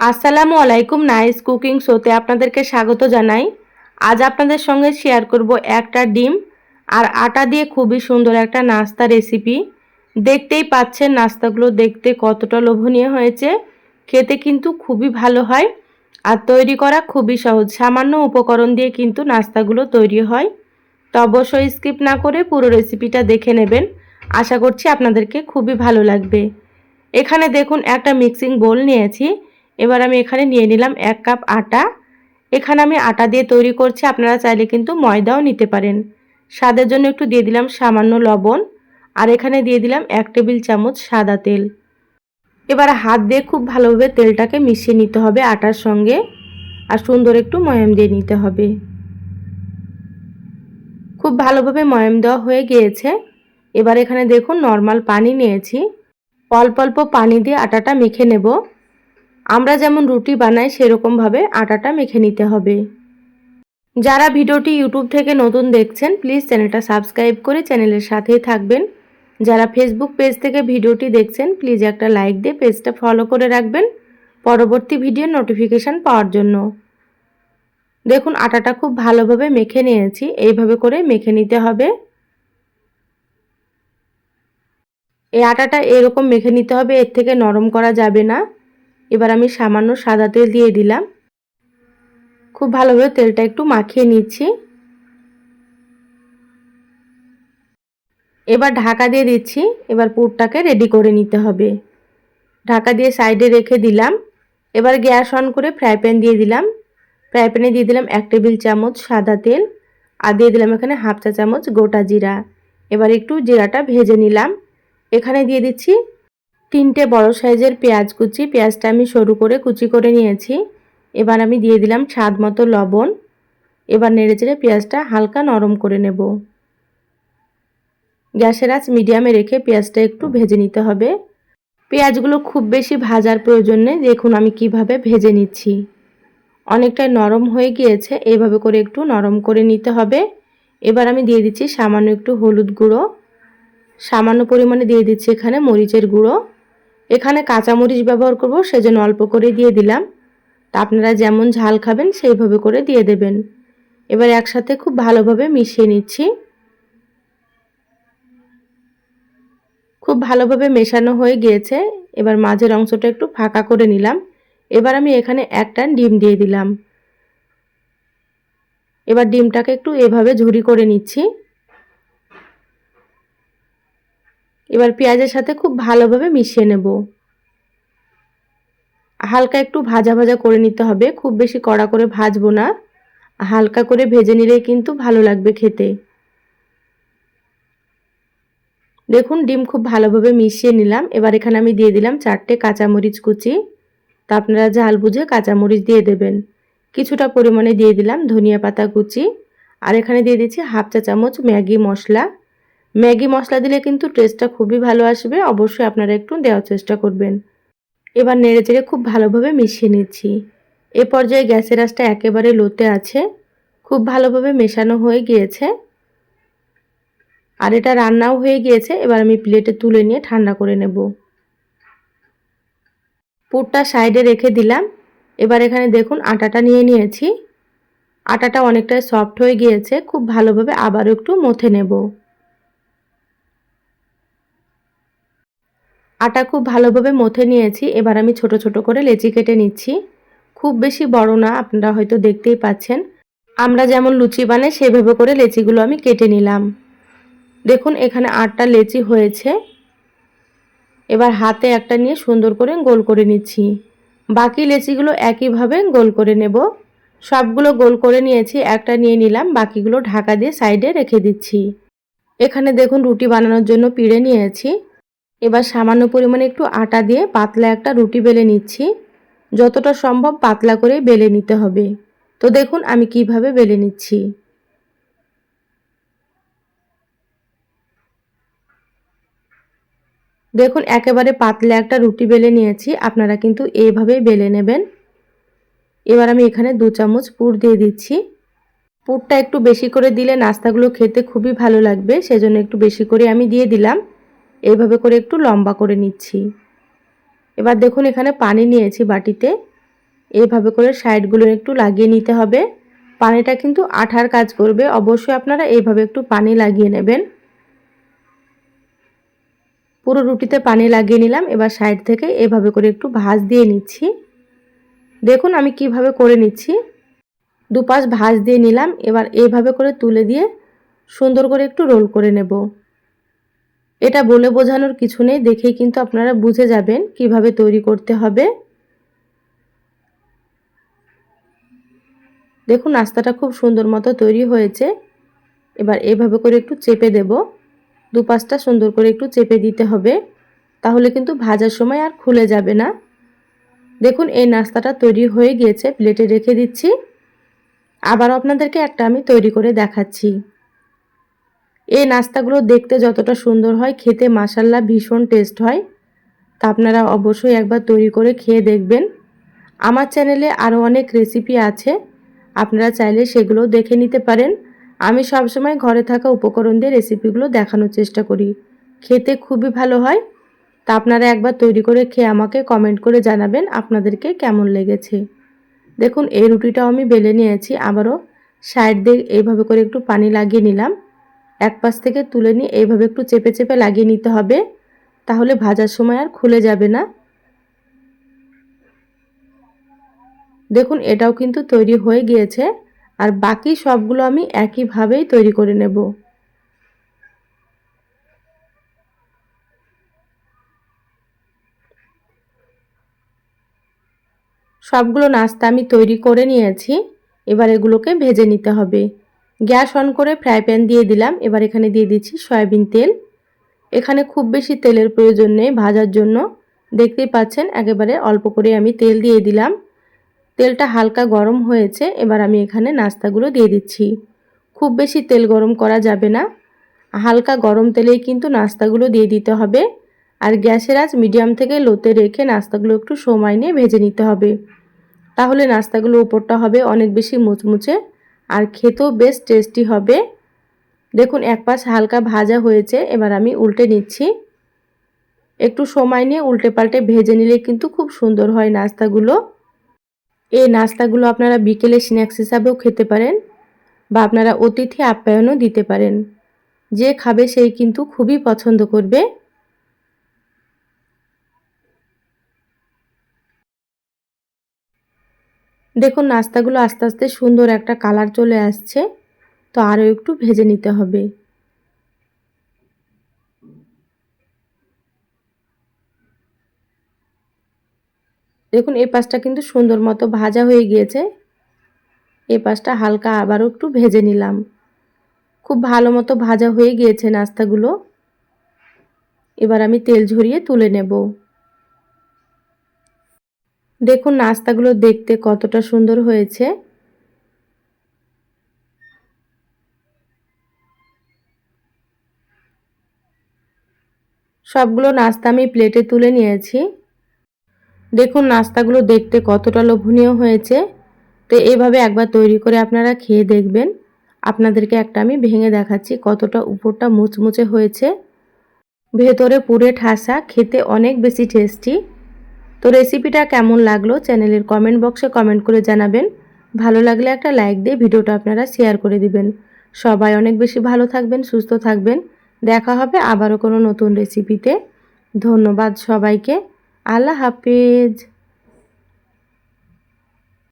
আসসালামু আলাইকুম nice cooking শোতে আপনাদেরকে স্বাগত জানাই। আজ আপনাদের সঙ্গে শেয়ার করব একটা ডিম আর আটা দিয়ে খুবই সুন্দর একটা নাস্তা রেসিপি দেখতেই পাচ্ছেন নাস্তাগুলো দেখতে কতটা লোভনীয় হয়েছে, খেতে কিন্তু খুবই ভালো হয় আর তৈরি করা খুবই সহজ। সামান্য উপকরণ দিয়ে কিন্তু নাস্তাগুলো তৈরি হয়। তো অবশ্যই স্কিপ না করে পুরো রেসিপিটা দেখে নেবেন। আশা করছি আপনাদেরকে খুবই ভালো লাগবে। এখানে দেখুন একটা মিক্সিং বোল নিয়েছি। এবার আমি এখানে নিয়ে নিলাম এক কাপ আটা। এখানে আমি আটা দিয়ে তৈরি করছি, আপনারা চাইলে কিন্তু ময়দাও নিতে পারেন। স্বাদের জন্য একটু দিয়ে দিলাম সামান্য লবণ আর এখানে দিয়ে দিলাম এক টেবিল চামচ সাদা তেল। এবার হাত দিয়ে খুব ভালোভাবে তেলটাকে মিশিয়ে নিতে হবে আটার সঙ্গে আর সুন্দর একটু ময়াম দিয়ে নিতে হবে। খুব ভালোভাবে ময়াম দেওয়া হয়ে গিয়েছে। এবার এখানে দেখুন, নর্মাল পানি নিয়েছি। অল্প অল্প পানি দিয়ে আটাটা মেখে নেব। আমরা যেমন রুটি বানাই, সেরকমভাবে আটাটা মেখে নিতে হবে। যারা ভিডিওটি ইউটিউব থেকে নতুন দেখছেন, প্লিজ চ্যানেলটা সাবস্ক্রাইব করে চ্যানেলের সাথেই থাকবেন। যারা ফেসবুক পেজ থেকে ভিডিওটি দেখছেন, প্লিজ একটা লাইক দিয়ে পেজটা ফলো করে রাখবেন পরবর্তী ভিডিওর নোটিফিকেশান পাওয়ার জন্য। দেখুন, আটাটা খুব ভালোভাবে মেখে নিয়েছি, এইভাবে করে মেখে নিতে হবে। এই আটাটা এরকম মেখে নিতে হবে, এর থেকে নরম করা যাবে না। এবার আমি সামান্য সাদা তেল দিয়ে দিলাম। খুব ভালোভাবে তেলটা একটু মাখিয়ে নিচ্ছি। এবার ঢাকা দিয়ে দিচ্ছি। এবার পুরটাকে রেডি করে নিতে হবে। ঢাকা দিয়ে সাইডে রেখে দিলাম। এবার গ্যাস অন করে ফ্রাই প্যান দিয়ে দিলাম। ফ্রাই প্যানে দিয়ে দিলাম এক টেবিল চামচ সাদা তেল। আর দিয়ে দিলাম এখানে হাফ চা চামচ গোটা জিরা। এবার একটু জিরাটা ভেজে নিলাম। এখানে দিয়ে দিচ্ছি তিনটে বড় সাইজের পেঁয়াজ কুচি। পেঁয়াজটা আমি সরু করে কুচি করে নিয়েছি। এবার আমি দিয়ে দিলাম স্বাদ মতো লবণ। এবার নেড়েচেড়ে পেঁয়াজটা হালকা নরম করে নেব। গ্যাসের আঁচ মিডিয়ামে রেখে পেঁয়াজটা একটু ভেজে নিতে হবে। পেঁয়াজগুলো খুব বেশি ভাজার প্রয়োজন নেই। দেখুন আমি কীভাবে ভেজে নিচ্ছি। অনেকটাই নরম হয়ে গিয়েছে। এইভাবে করে একটু নরম করে নিতে হবে। এবার আমি দিয়ে দিচ্ছি সামান্য একটু হলুদ গুঁড়ো। সামান্য পরিমাণে দিয়ে দিচ্ছি এখানে মরিচের গুঁড়ো। এখানে কাঁচামরিচ ব্যবহার করব, সেজন্য অল্প করে দিয়ে দিলাম। তা আপনারা যেমন ঝাল খাবেন, সেইভাবে করে দিয়ে দেবেন। এবার একসাথে খুব ভালোভাবে মিশিয়ে নিচ্ছি। খুব ভালোভাবে মেশানো হয়ে গিয়েছে। এবার মাঝের অংশটা একটু ফাঁকা করে নিলাম। এবার আমি এখানে একটা ডিম দিয়ে দিলাম। এবার ডিমটাকে একটু এভাবে ঝুরি করে নিচ্ছি। এবার পেঁয়াজের সাথে খুব ভালোভাবে মিশিয়ে নেব। হালকা একটু ভাজা ভাজা করে নিতে হবে, খুব বেশি কড়া করে ভাজবো না। হালকা করে ভেজে নিলে কিন্তু ভালো লাগবে খেতে। দেখুন, ডিম খুব ভালোভাবে মিশিয়ে নিলাম। এবার এখানে আমি দিয়ে দিলাম চারটে কাঁচামরিচ কুচি। তা আপনারা ঝাল বুঝে কাঁচামরিচ দিয়ে দেবেন। কিছুটা পরিমাণে দিয়ে দিলাম ধনিয়া পাতা কুচি। আর এখানে দিয়ে দিচ্ছি হাফ চা চামচ ম্যাগি মশলা। ম্যাগি মশলা দিলে কিন্তু টেস্টটা খুবই ভালো আসবে। অবশ্যই আপনারা একটু দেওয়ার চেষ্টা করবেন। এবার নেড়ে চেড়ে খুব ভালোভাবে মিশিয়ে নিচ্ছি। এ পর্যায়ে গ্যাসের আঁচটা একেবারে লোতে আছে। খুব ভালোভাবে মেশানো হয়ে গিয়েছে। আর এটা রান্নাও হয়ে গিয়েছে। এবার আমি প্লেটে তুলে নিয়ে ঠান্ডা করে নেব। পুরটা সাইডে রেখে দিলাম। এবার এখানে দেখুন আটাটা নিয়ে নিয়েছি। আটাটা অনেকটাই সফট হয়ে গিয়েছে। খুব ভালোভাবে আবারও একটু মথে নেব। আটা খুব ভালোভাবে মথে নিয়েছি। এবার আমি ছোট ছোট করে লেচি কেটে নিচ্ছি। খুব বেশি বড় না, আপনারা হয়তো দেখতেই পাচ্ছেন। আমরা যেমন লুচি বানাই, সেভাবে করে লেচিগুলো আমি কেটে নিলাম। দেখুন, এখানে আটটা লেচি হয়েছে। এবার হাতে একটা নিয়ে সুন্দর করে গোল করে নিচ্ছি। বাকি লেচিগুলো একইভাবে গোল করে নেব। সবগুলো গোল করে নিয়েছি, একটা নিয়ে নিলাম, বাকিগুলো ঢাকা দিয়ে সাইডে রেখে দিচ্ছি। এখানে দেখুন, রুটি বানানোর জন্য পিড়ে নিয়েছি। এবার সামান্য পরিমাণে একটু আটা দিয়ে পাতলা একটা রুটি বেলে নিচ্ছি। যতটা সম্ভব পাতলা করে বেলে নিতে হবে। তো দেখুন আমি কীভাবে বেলে নিচ্ছি। দেখুন একেবারে পাতলা একটা রুটি বেলে নিয়েছি, আপনারা কিন্তু এইভাবেই বেলে নেবেন। এবার আমি এখানে দু চামচ পুর দিয়ে দিচ্ছি। পুরটা একটু বেশি করে দিলে নাস্তাগুলো খেতে খুবই ভালো লাগবে, সেজন্য একটু বেশি করে আমি দিয়ে দিলাম। এইভাবে করে একটু লম্বা করে নিচ্ছি। এবার দেখুন এখানে পানি নিয়েছি বাটিতে। এইভাবে করে সাইডগুলো একটু লাগিয়ে নিতে হবে। পানিটা কিন্তু আঠার কাজ করবে। অবশ্যই আপনারা এইভাবে একটু পানি লাগিয়ে নেবেন। পুরো রুটিতে পানি লাগিয়ে নিলাম। এবার সাইড থেকে এভাবে করে একটু ভাজ দিয়ে নিচ্ছি। দেখুন আমি কীভাবে করে নিচ্ছি। দুপাশ ভাজ দিয়ে নিলাম। এবার এইভাবে করে তুলে দিয়ে সুন্দর করে একটু রোল করে নেব। এটা বলে বোঝানোর কিছু নেই, দেখেই কিন্তু আপনারা বুঝে যাবেন কীভাবে তৈরি করতে হবে। দেখুন, নাস্তাটা খুব সুন্দর মতো তৈরি হয়েছে। এবার এইভাবে করে একটু চেপে দেব। দুপাশটা সুন্দর করে একটু চেপে দিতে হবে, তাহলে কিন্তু ভাজার সময় আর খুলে যাবে না। দেখুন, এই নাস্তাটা তৈরি হয়ে গিয়েছে, প্লেটে রেখে দিচ্ছি। আবার আপনাদেরকে একটা আমি তৈরি করে দেখাচ্ছি। এই নাস্তাগুলো দেখতে যতটা সুন্দর হয়, খেতে মাসাল্লা ভীষণ টেস্ট হয়। তা আপনারা অবশ্যই একবার তৈরি করে খেয়ে দেখবেন। আমার চ্যানেলে আরও অনেক রেসিপি আছে, আপনারা চাইলে সেগুলো দেখে নিতে পারেন। আমি সবসময় ঘরে থাকা উপকরণ দিয়ে রেসিপিগুলো দেখানোর চেষ্টা করি। খেতে খুবই ভালো হয়। তা আপনারা একবার তৈরি করে খেয়ে আমাকে কমেন্ট করে জানাবেন আপনাদেরকে কেমন লেগেছে। দেখুন, এই রুটিটাও আমি বেলে নিয়েছি, আবারও সাইড দিয়ে এইভাবে করে একটু পানি লাগিয়ে নিলাম। এক পাশ থেকে তুলে নিয়ে এইভাবে একটু চেপে চেপে লাগিয়ে নিতে হবে, তাহলে ভাজার সময় আর খুলে যাবে না। দেখুন, এটাও কিন্তু তৈরি হয়ে গিয়েছে, আর বাকি সবগুলো আমি একইভাবেই তৈরি করে নেব। সবগুলো নাস্তা আমি তৈরি করে নিয়েছি, এবার এগুলোকে ভেজে নিতে হবে। গ্যাস অন করে ফ্রাই প্যান দিয়ে দিলাম। এবার এখানে দিয়ে দিচ্ছি সয়াবিন তেল। এখানে খুব বেশি তেলের প্রয়োজন নেই ভাজার জন্য। দেখতেই পাচ্ছেন, একেবারে অল্প করে আমি তেল দিয়ে দিলাম। তেলটা হালকা গরম হয়েছে, এবার আমি এখানে নাস্তাগুলো দিয়ে দিচ্ছি। খুব বেশি তেল গরম করা যাবে না। হালকা গরম তেলেই কিন্তু নাস্তাগুলো দিয়ে দিতে হবে। আর গ্যাসের আজ মিডিয়াম থেকে লোতে রেখে নাস্তাগুলো একটু সময় নিয়ে ভেজে নিতে হবে। তাহলে নাস্তাগুলো উপরটা হবে অনেক বেশি মুচমুচে। আর খেতেও বেশ টেস্টি হবে। দেখুন, এক পাশ হালকা ভাজা হয়েছে, এবার আমি উল্টে নিচ্ছি। একটু সময় নিয়ে উল্টে পাল্টে ভেজে নিলে কিন্তু খুব সুন্দর হয় নাস্তাগুলো। এই নাস্তাগুলো আপনারা বিকেলে স্ন্যাক্স হিসাবেও খেতে পারেন বা আপনারা অতিথি আপ্যায়নও দিতে পারেন। যে খাবে সেই কিন্তু খুবই পছন্দ করবে। দেখুন, নাস্তাগুলো আস্তে আস্তে সুন্দর একটা কালার চলে আসছে, তো আরও একটু ভেজে নিতে হবে। দেখুন এই পাশটা কিন্তু সুন্দর মতো ভাজা হয়ে গিয়েছে। এই পাশটা হালকা আবারও একটু ভেজে নিলাম। খুব ভালো মতো ভাজা হয়ে গিয়েছে নাস্তাগুলো। এবার আমি তেল ঝরিয়ে তুলে নেব। দেখুন নাস্তাগুলো দেখতে কতটা সুন্দর হয়েছে। সবগুলো নাস্তা আমি প্লেটে তুলে নিয়েছি। দেখুন নাস্তাগুলো দেখতে কতটা লোভনীয় হয়েছে। তো এইভাবে একবার তৈরি করে আপনারা খেয়ে দেখবেন। আপনাদেরকে একটা আমি ভেঙে দেখাচ্ছি কতটা উপরটা মুচমুচে হয়েছে। ভেতরে পুরে ঠাসা, খেতে অনেক বেশি টেস্টি। তো রেসিপিটা কেমন লাগল চ্যানেলের কমেন্ট বক্সে কমেন্ট করে জানাবেন। ভালো লাগলে একটা লাইক দিয়ে ভিডিওটা আপনারা শেয়ার করে দিবেন। সবাই অনেক বেশি ভালো থাকবেন, সুস্থ থাকবেন। দেখা হবে আবারও কোনো নতুন রেসিপিতে ধন্যবাদ সবাইকে। আল্লাহ হাফিজ।